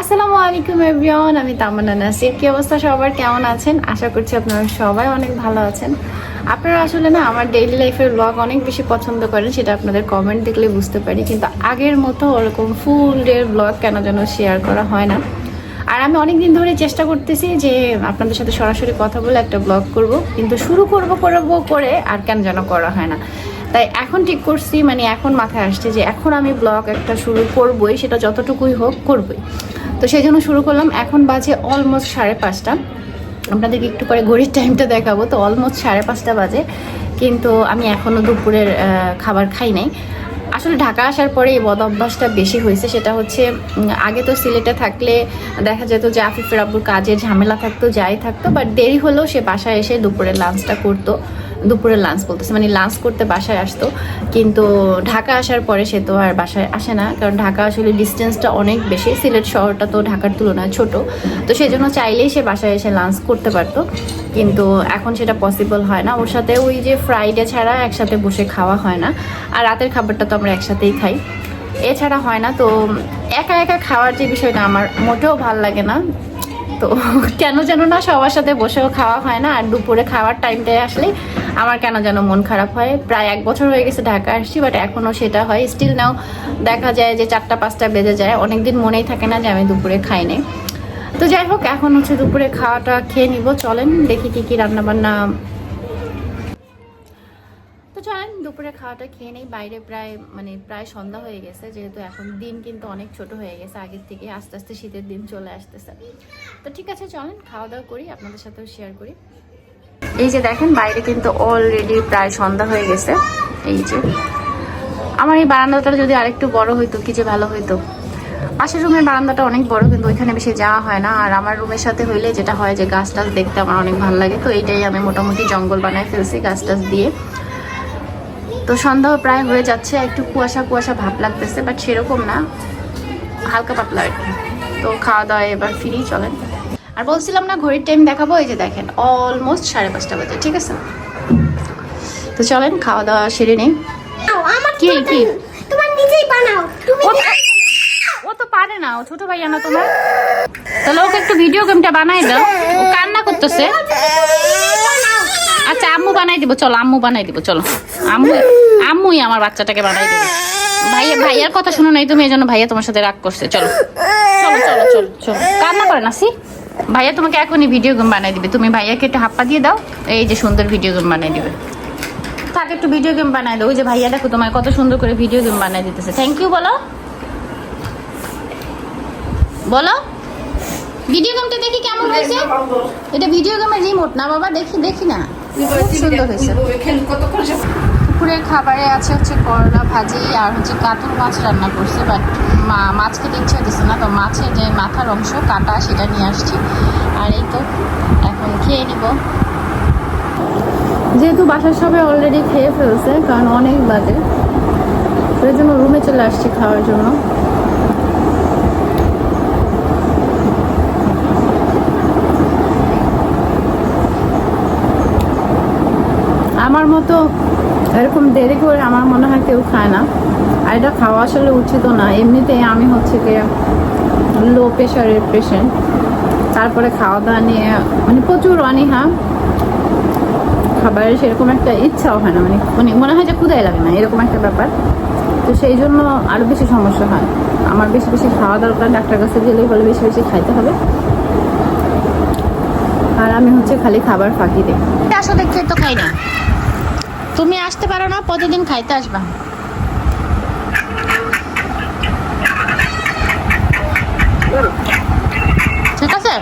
আসসালামু আলাইকুম এভরিওয়ান আমি তামান্না নাসির। কি অবস্থা সবার? কেমন আছেন? আশা করছি আপনারা সবাই অনেক ভালো আছেন। আপনারা আসলে না আমার ডেইলি লাইফের ব্লগ অনেক বেশি পছন্দ করেন, সেটা আপনাদের কমেন্ট দেখলে বুঝতে পারি। কিন্তু আগের মতো ওরকম ফুল ডের ব্লগ কেন যেন শেয়ার করা হয় না। আর আমি অনেক দিন ধরে চেষ্টা করতেছি যে আপনাদের সাথে সরাসরি কথা বলে একটা ব্লগ করব। কিন্তু শুরু করব করব, করে আর কেন যেন করা হয় না। তাই এখন ঠিক করছি মানে এখন মাথায় আসছে যে এখন আমি ব্লগ একটা শুরু করবই, সেটা যতটুকুই হোক করবই। তো সেই জন্য শুরু করলাম। এখন বাজে অলমোস্ট সাড়ে পাঁচটা। আপনাদেরকে একটু পরে ঘড়ির টাইমটা দেখাবো। তো অলমোস্ট সাড়ে পাঁচটা বাজে। কিন্তু আমি এখনও দুপুরের খাবার খাই নাই। আসলে ঢাকা আসার পরে এই বদ অভ্যাসটা বেশি হয়েছে। সেটা হচ্ছে আগে তো সিলেটে থাকলে দেখা যেত যে আফিফের আব্বুর কাজের ঝামেলা থাকতো, যাই থাকতো। বাট দেরি হলেও সে বাসায় এসে দুপুরের লাঞ্চটা করতো। দুপুরের লাঞ্চ বলতেছে। মানে লাঞ্চ করতে বাসায় আসতো, কিন্তু ঢাকা আসার পরে সে তো আর বাসায় আসে না, কারণ ঢাকা আসলে ডিস্টেন্সটা অনেক বেশি। সিলেট শহরটা তো ঢাকার তুলনায় ছোট। তো সেই জন্য চাইলেই সে বাসায় এসে লাঞ্চ করতে পারতো, কিন্তু এখন সেটা পসিবল হয় না। ওর সাথে ওই যে ফ্রাইডে ছাড়া একসাথে বসে খাওয়া হয় না, আর রাতের খাবারটা তো আমরা একসাথেই খাই। এছাড়া হয় না, তো একা একা খাওয়ার যে বিষয়টা আমার মোটেও ভালো লাগে না। তো কেন যেন না সবার সাথে বসেও খাওয়া হয় না, আর দুপুরে খাওয়ার টাইমটায় আসলে আমার কেন যেন মন খারাপ হয়। প্রায় এক বছর হয়ে গেছে ঢাকা আসছি বাট এখনও সেটা হয়। স্টিল নাও দেখা যায় যে চারটা, পাঁচটা বেজে যায়। অনেকদিন মনেই থাকে না যে আমি দুপুরে খাই নাই তো যাই হোক, এখন হচ্ছে দুপুরে খাওয়াটা খেয়ে নিব। চলেন, দেখি কী কী রান্না বান্না তো চলেন দুপুরে খাওয়াটা খেয়ে নেই। বাইরে প্রায় মানে প্রায় সন্ধ্যা হয়ে গেছে, যেহেতু এখন দিন কিন্তু অনেক ছোট হয়ে গেছে, আগের থেকে আস্তে আস্তে শীতের দিন চলে আসতেছে। তো ঠিক আছে, চলেন, খাওয়া দাওয়া করি, আপনাদের সাথেও শেয়ার করি। এই যে দেখেন, বাইরে কিন্তু অলরেডি প্রায় সন্ধ্যা হয়ে গেছে। এই যে, আমার এই বারান্দাটা যদি আরেকটু বড় হইতো, কি যে ভালো হইতো। পাশের রুমের বারান্দাটা অনেক বড়, কিন্তু ওইখানে বেশি যাওয়া হয় না। আর আমার রুমের সাথে হইলে যেটা হয় যে গাছ টাছ দেখতে আমার অনেক ভালো লাগে। তো এইটাই আমি মোটামুটি জঙ্গল বানায় ফেলছি গাছ টাছ দিয়ে। তো সন্ধ্যা প্রায় হয়ে যাচ্ছে একটু কুয়াশা কুয়াশা ভাব লাগতেছে বাট সেরকম না। হালকা পাতলা আর কি। তো খাওয়া দাওয়া এবার ফিরি চলেন। আর বলছিলাম না ঘড়ির টাইম দেখাবো এই যে দেখেন অলমোস্ট সাড়ে পাঁচটা বাজে ঠিক আছে? তো চলেন খাওয়া দাওয়া সেরে নেই। কি কি? তোমার নিজেই বানাও তুমি ও তো- পারে না ও ছোট ভাইয়া না তোমার। তাহলে ওকে একটু ভিডিও গেমটা বানাই দাও। ও কান্না করতেছে। আচ্ছা আম্মু বানাই দিব চলো আম্মু বানাই দিব চলো। আম্মু আম্মুই আমার বাচ্চাটাকে বানাই দিব। ভাইয়া ভাইয়ার কথা শুনো নাই তুমি এই জন্য ভাইয়া তোমার সাথে রাগ করছে। চলো চলো চলো চলো চলো। কান্না করে না সি? ভাইয়া তোমাকে এখনই ভিডিও গেম বানাই দিবে। তুমি ভাইয়াকে একটু হাপ্পা দিয়ে দাও এই যে সুন্দর ভিডিও গেম বানাই দিবে। তাকে একটু ভিডিও গেম বানাই দাও। ওই যে ভাইয়া দেখো তোমায় কত সুন্দর করে ভিডিও গেম বানাই দিতেছে। থ্যাংক ইউ বলো। বলো। ভিডিও গেমটা দেখি কেমন হয়েছে? এটা ভিডিও গেমের রিমোট না বাবা দেখি দেখি না। খুব সুন্দর হয়েছে। দুপুরের খাবারে আছে হচ্ছে করলা ভাজি আর হচ্ছে কাতল মাছ রান্না করছে বাট মা মাছ খেতে দিচ্ছে না। তো মাছের যে মাথার অংশ, কাটা, সেটা নিয়ে আসছি। আর এই তো এখন খেয়ে নিব। যেহেতু বাসার সবাই অলরেডি খেয়ে ফেলছে, কারণ অনেক বাজে। সেই জন্য রুমে চলে আসছি খাওয়ার জন্য। আমার মতো এরকম দেরি করে আমার মনে হয় কেউ খায় না। আর এটা খাওয়া আসলে উচিত না। এমনিতেই আমি হচ্ছে গিয়ে লো প্রেশারের পেশেন্ট তারপরে খাওয়া দাওয়া নিয়ে মানে প্রচুর অনীহা। খাবারের সেরকম একটা ইচ্ছাও হয় না। মানে মানে মনে হয় যে ক্ষুদাই লাগে না, এরকম একটা ব্যাপার। তো সেই জন্য আরও বেশি সমস্যা হয়। আমার বেশি বেশি খাওয়া দরকার। ডাক্তার কাছে গেলেই বলে বেশি বেশি খাইতে হবে। আর আমি হচ্ছে খালি খাবার ফাঁকি দিই। আসো দেখতে তো খাই না। তুমি আসতে পারো না, প্রতিদিন খাইতে আসবা। ঠিক আছে?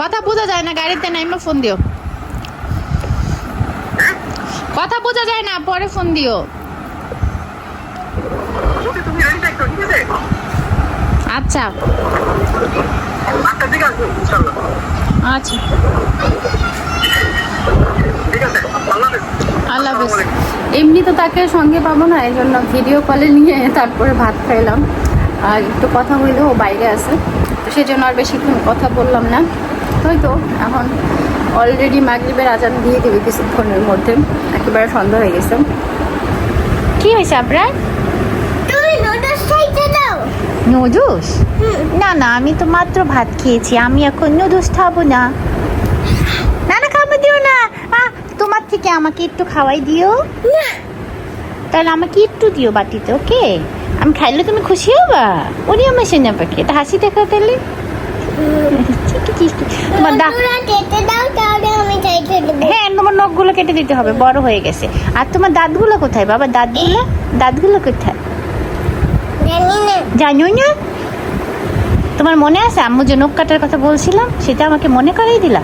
কথা বোঝা যায় না, গাড়িতে নাইমা, ফোন দিও। কথা বোঝা যায় না পরে ফোন দিও। আচ্ছা। ইনশাল্লাহ আচ্ছা। আল্লাহ হাফেজ। এমনি তো তাকে সঙ্গে পাবো না এই জন্য ভিডিও কলে নিয়ে তারপরে ভাত খাইলাম। আর একটু কথা হইলেও ও বাইরে আছে তো সেই জন্য আর বেশিক্ষণ কথা বললাম না। হয়তো এখন অলরেডি মাগরিবের আজান দিয়ে দেবে কিছুক্ষণের মধ্যে। একেবারে সন্ধ্যা হয়ে গেছে। কি হয়েছে আপনার নুডলস খাইতে দাও। নুডলস না না আমি তো মাত্র ভাত খেয়েছি। আমি এখন নুডলস খাব না। না না খাব দিও না। আহ, তোমার থেকে আমাকে একটু খাওয়াই দিও। না। তাহলে আমাকে একটু দিও বাটিতে ওকে? আমি খাইলে তুমি খুশি হবা? ওরে আমার সেনা পাখি এটা হাসি দেখা তাহলে। তোমার হ্যাঁ তোমার নখগুলো কেটে দিতে হবে বড় হয়ে গেছে। আর তোমার দাঁতগুলো কোথায় বাবা? দাঁতগুলো দাঁতগুলো কোথায়? জানি না। তোমার মনে আছে? আম্মু যে নখ কাটার কথা বলছিলাম সেটা আমাকে মনে করাই দিলা?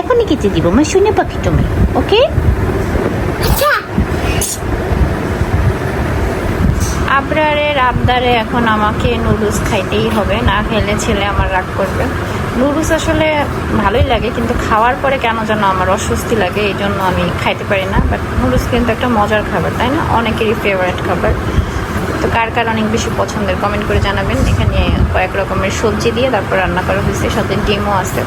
এখনই কেটে দিব আমার শুনে পাখি তুমি ওকে আচ্ছা আবরারের আবদারে এখন আমাকে নুডলস খাইতেই হবে। না খেলে ছেলে আমার রাগ করবে। নুডলস আসলে ভালোই লাগে, কিন্তু খাওয়ার পরে কেন যেন আমার অস্বস্তি লাগে এই জন্য আমি খাইতে পারি না। বাট নুডলস কিন্তু একটা মজার খাবার, তাই না? অনেকেরই ফেভারিট খাবার। তো কার কার অনেক বেশি পছন্দের কমেন্ট করে জানাবেন। এখানে কয়েক রকমের সবজি দিয়ে তারপর রান্না করা হয়েছে, সাথে ডিমও আছে।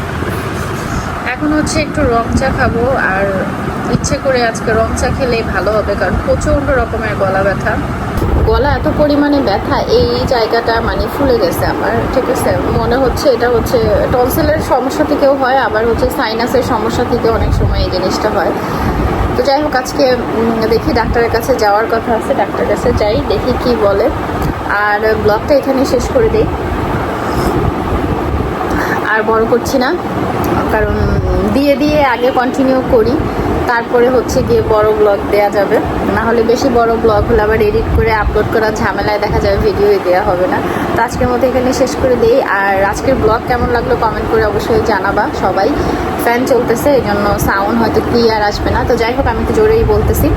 এখন হচ্ছে একটু রং চা খাব, আর ইচ্ছে করে আজকে রং চা খেলেই ভালো হবে, কারণ প্রচণ্ড রকমের গলা ব্যথা। গলা এত পরিমাণে ব্যথা, এই জায়গাটা মানে ফুলে গেছে আমার, ঠিক আছে? মনে হচ্ছে এটা হচ্ছে টনসিলের সমস্যা থেকেও হয়, আবার হচ্ছে সাইনাসের সমস্যা থেকে অনেক সময় এই জিনিসটা হয়। তো যাই হোক, আজকে দেখি ডাক্তারের কাছে যাওয়ার কথা আছে, ডাক্তারের কাছে যাই, দেখি কি বলে। আর ব্লগটা এখানে শেষ করে দিই। আর বড় করছি না, কারণ দিয়ে দিয়ে আগে কন্টিনিউ করি। তারপরে হচ্ছে গিয়ে বড় ব্লগ দেয়া যাবে। না হলে বেশি বড় ব্লগ হলে আবার এডিট করে আপলোড করার ঝামেলায় দেখা যাবে ভিডিওই দেওয়া হবে না। তো আজকের মতো এখানে শেষ করে দিই। আর আজকের ব্লগ কেমন লাগল কমেন্ট করে অবশ্যই জানাবা সবাই। ফ্যান চলতেছে এই জন্য সাউন্ড হয়তো ক্লিয়ার আসবে না। তো যাই হোক, আমি তো জোরেই বলতেছি।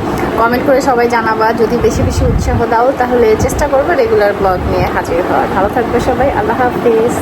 কমেন্ট করে সবাই জানাবা। যদি বেশি বেশি উৎসাহ দাও, তাহলে চেষ্টা করব রেগুলার ব্লগ নিয়ে হাজির হওয়ার। ভালো থাকবে সবাই। আল্লাহ হাফিজ।